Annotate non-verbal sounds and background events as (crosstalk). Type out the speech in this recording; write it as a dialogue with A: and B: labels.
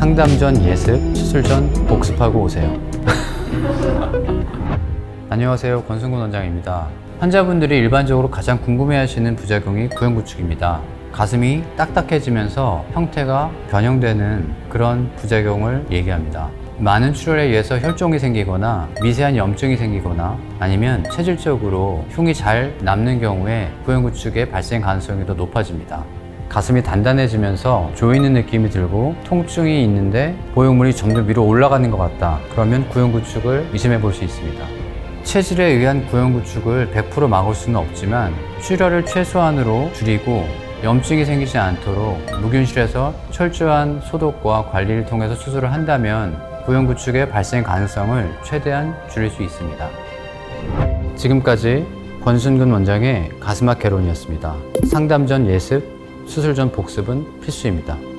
A: 상담 전 예습, 수술 전 복습하고 오세요. (laughs) 안녕하세요. 권순근 원장입니다. 환자분들이 일반적으로 가장 궁금해하시는 부작용이 구형구축입니다. 가슴이 딱딱해지면서 형태가 변형되는 그런 부작용을 얘기합니다. 많은 출혈에 의해서 혈종이 생기거나 미세한 염증이 생기거나 아니면 체질적으로 흉이 잘 남는 경우에 구형구축의 발생 가능성이 더 높아집니다. 가슴이 단단해지면서 조이는 느낌이 들고 통증이 있는데 보형물이 점점 위로 올라가는 것 같다. 그러면 구형구축을 의심해 볼 수 있습니다. 체질에 의한 구형구축을 100% 막을 수는 없지만 출혈을 최소한으로 줄이고 염증이 생기지 않도록 무균실에서 철저한 소독과 관리를 통해서 수술을 한다면 구형구축의 발생 가능성을 최대한 줄일 수 있습니다. 지금까지 권순근 원장의 가슴학 개론이었습니다. 상담 전 예습, 수술 전 복습은 필수입니다.